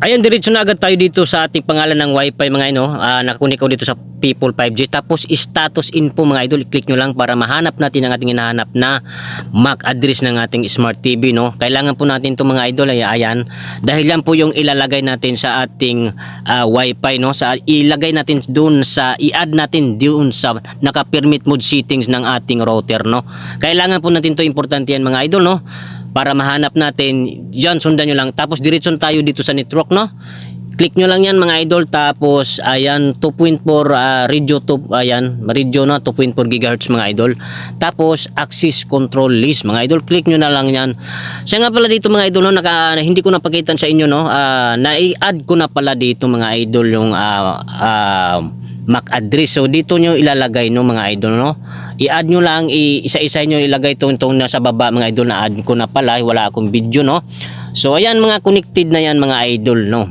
Ayan, diretso na agad tayo dito sa ating pangalan ng wifi mga ino. Uh, nakakunik ko dito sa People 5G. Tapos status info mga idol, i-click nyo lang para mahanap natin ang ating hinahanap na MAC address ng ating smart TV. No? Kailangan po natin to mga idol, ay ayan. Dahil yan po yung ilalagay natin sa ating ah, wifi. No? Sa, ilagay natin doon sa, i-add natin doon sa naka-permit mode settings ng ating router. No? Kailangan po natin to importante yan mga idol. No? Para mahanap natin, yan sundan nyo lang. Tapos diretso tayo dito sa network, no? Click nyo lang yan mga idol. Tapos, ayan, 2.4 uh, radio to, ayan, radio na 2.4 GHz mga idol. Tapos, access control list mga idol. Click nyo na lang yan. Siya nga pala dito mga idol, no, naka, hindi ko napakitan sa inyo, no? Uh, na-add ko na pala dito mga idol yung uh, uh, MAC address. So dito nyo ilalagay no mga idol no. I-add nyo lang, isa-isa nyo ilagay itong, itong nasa baba mga idol na add ko na pala. Wala akong video no. So ayan mga connected na yan mga idol no.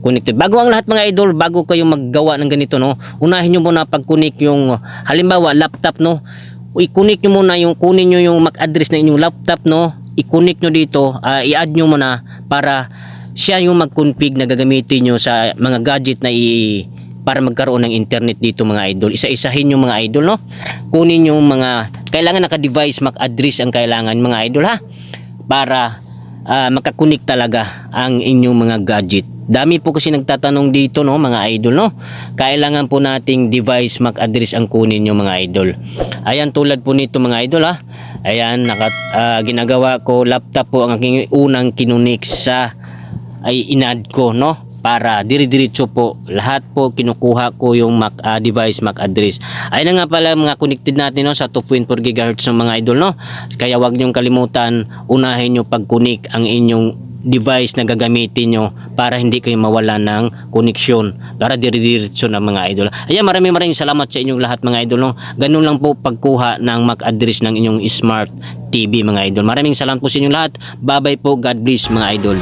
Connected. Bago ang lahat mga idol, bago kayo maggawa ng ganito no, unahin nyo muna pag-connect yung halimbawa laptop no. I-connect nyo muna yung kunin nyo yung MAC address na inyong laptop no. I-connect nyo dito, ah, i-add nyo muna para siya yung mag-config na gagamitin nyo sa mga gadget na i para magkaroon ng internet dito mga idol. Isa-isahin yung mga idol, no? Kunin yung mga, kailangan naka-device MAC address ang kailangan mga idol, ha? Para ah, makakunik talaga ang inyong mga gadget. Dami po kasi nagtatanong dito, no, mga idol, no? Kailangan po nating device MAC address ang kunin yung mga idol. Ayan, tulad po nito mga idol, ha? Ayan, naka, ah, ginagawa ko, laptop po ang aking unang kinunik sa ay inad ko no para dire-diretso po lahat po kinukuha ko yung Mac ah, device Mac address ay na nga pala mga connected natin no sa 2.4 GHz ng mga idol no kaya wag niyong kalimutan unahin niyo pag-connect ang inyong device na gagamitin nyo para hindi kayo mawala ng koneksyon para dire-diretso ng mga idol. Ayan, maraming maraming salamat sa inyong lahat mga idol. No? Ganun lang po pagkuha ng MAC address ng inyong smart TV mga idol. Maraming salamat po sa inyong lahat. Bye-bye po. God bless mga idol.